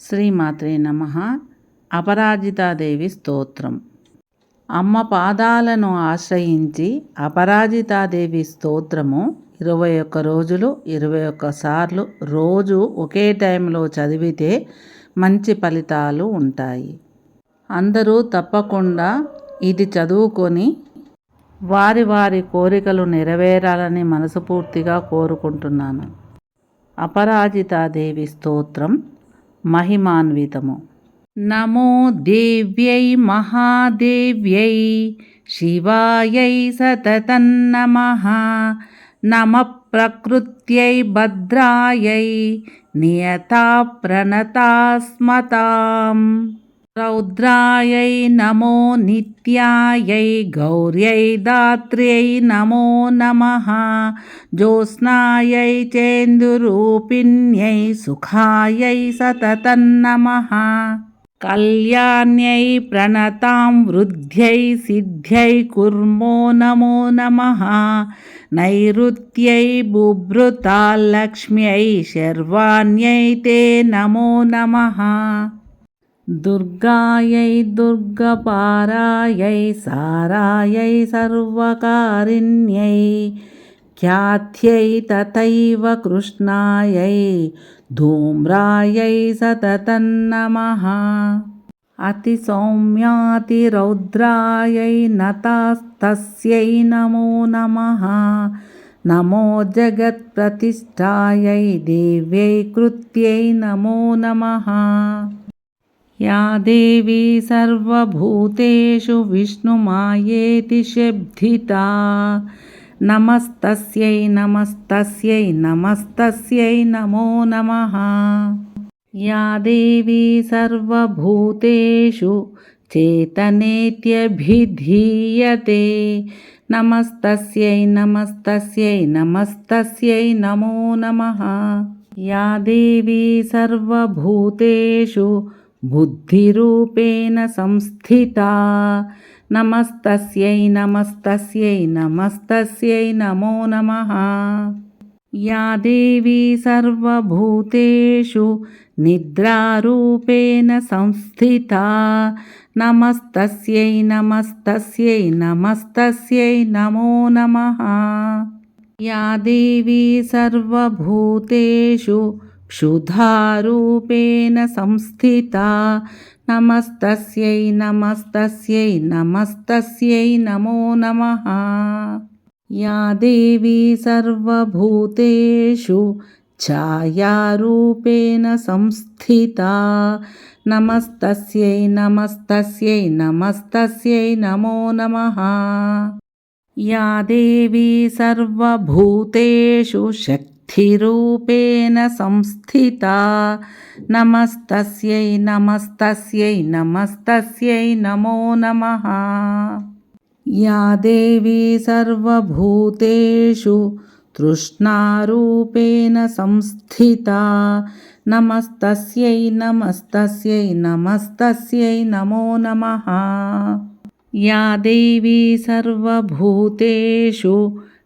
శ్రీమాత్రే నమ. అపరాజితాదేవి స్తోత్రం. అమ్మ పాదాలను ఆశ్రయించి అపరాజితాదేవి స్తోత్రము ఇరవై ఒక్క రోజులు ఇరవై ఒక్క సార్లు రోజు ఒకే టైంలో చదివితే మంచి ఫలితాలు ఉంటాయి. అందరూ తప్పకుండా ఇది చదువుకొని వారి వారి కోరికలు నెరవేరాలని మనసుపూర్తిగా కోరుకుంటున్నాను. అపరాజితాదేవి స్తోత్రం. మహిమాన్వితము. నమో దేవ్యై మహాదేవ్యై శివాయై సతతన్నమ. నమ ప్రకృత్యై భద్రాయై నియతా ప్రణతాస్మతాం రౌద్రాయై నమో నిత్యాయై గౌర్యై దాత్ర్యై నమో నమ జ్యోత్స్నాయై చేందురూపిణ్యై సుఖాయై సతతం నమః కళ్యాణ్యై ప్రణతాం వృద్ధ్యై సిద్ధ్యై కుర్మో నమో నమ నైరుత్యై బుభృతాల్లక్ష్మ్యై శర్వాణ్యై తే నమో నమ दुर्गायै दुर्गपारायै सारायै सर्वकारिण्यै ख्यात्यै तथैव कृष्णायै धूम्रायै सततं नमः अतिसौम्यातिरौद्रायै नतास्तस्यै नमो नमः नमो जगत्प्रतिष्ठायै देव्यै कृत्यै नमो नमः या देवी सर्वभूतेषु विष्णुमायेति शब्दिता नमस्तस्यै नमस्तस्यै नमस्तस्यै नमो नमः या देवी सर्वभूतेषु चेतनेत्यभिधीयते नमस्तस्यै नमस्तस्यै नमस्तस्यै नमो नमः या देवी सर्वभूतेषु బుద్ధిరూపేణ సంస్థిత. నమస్తస్యై నమస్తస్యై నమస్తస్యై నమో నమ. యా దేవీ సర్వభూతేషు నిద్రారూపేణ సంస్థిత. నమస్తస్యై నమస్తస్యై నమస్తస్యై నమో నమ. యా దేవీ సర్వభూతేషు क्षुधारूपेण संस्थिता नमस्तस्यै नमस्तस्यै नमस्तस्यै नमो नमः या देवी सर्वभूतेषु छायारूपेण संस्थिता नमस्तस्यै नमस्तस्यै नमस्तस्यै नमो नमः या देवी सर्वभूतेषु शक्ति స్థిరూపేణ సంస్థిత నమస్తస్యై నమస్తస్యై నమస్తస్యై నమో నమ. యా దేవీ సర్వభూతేషు తృష్ణారూపేణ సంస్థిత నమస్తస్యై నమస్తస్యై నమస్తస్యై నమో నమ. యా దేవీ సర్వభూతేషు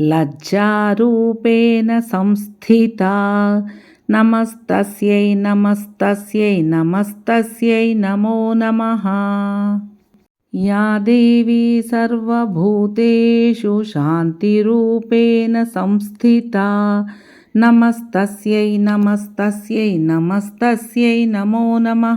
లజ్జారూపేణ సంస్థిత. నమస్తస్యై నమస్తస్యై నమస్తస్యై నమో నమ. యా దేవీ సర్వభూతేషు శాంతిరూపేణ సంస్థిత. నమస్తస్యై నమస్తస్యై నమస్తస్యై నమో నమ.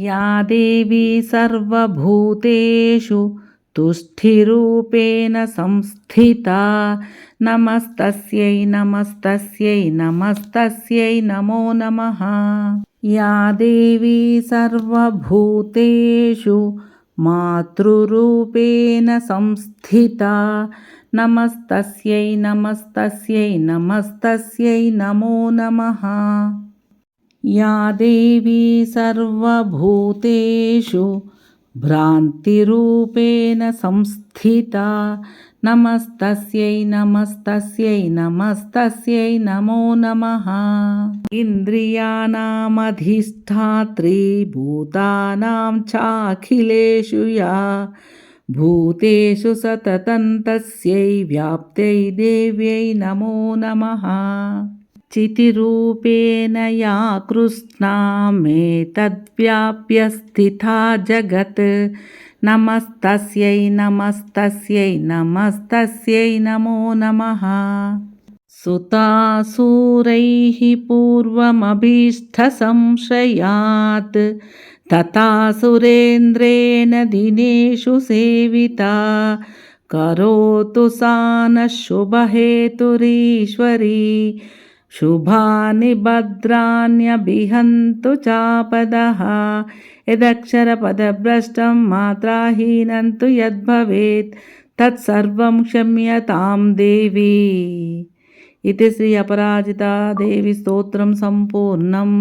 या देवी सर्वभूतेषु तुष्टिरूपेण संस्थिता नमस्तस्यै नमस्तस्यै नमस्तस्यै नमो नमः या देवी सर्वभूतेषु मातृरूपेण संस्थिता नमस्तस्यै नमस्तस्यै नमस्तस्यै नमो नमः या देवी सर्वभूतेषु भ्रान्तिरूपेण संस्थिता। नमस्तस्यै नमस्तस्यै नमस्तस्यै, नमो नमः। इन्द्रियाणामधिष्ठात्री भूतानां चाखिलेषु या। भूतेषु सततं तस्यै व्याप्त्यै देव्यै, नमो नमः। चितिरूपेण या कृष्णा मे तद्व्याप्य स्थिता जगत् नमस्तस्यै नमस्तस्यै नमस्तस्यै नमो नमः सुतासुरैः पूर्वमभीष्टसंशयात् तथा सुरेन्द्रेण दिनेषु सेविता करोतु सा नः शुभहेतुरीश्वरी శుభాని భద్రాణ్యభిహంతు చాపద. యదక్షరపదభ్రష్టం మాత్రాహీనంతు యద్భవేత్. తత్సర్వం క్షమ్యతాం దేవి. ఇది శ్రీ అపరాజిత దేవి స్తోత్రం సంపూర్ణం.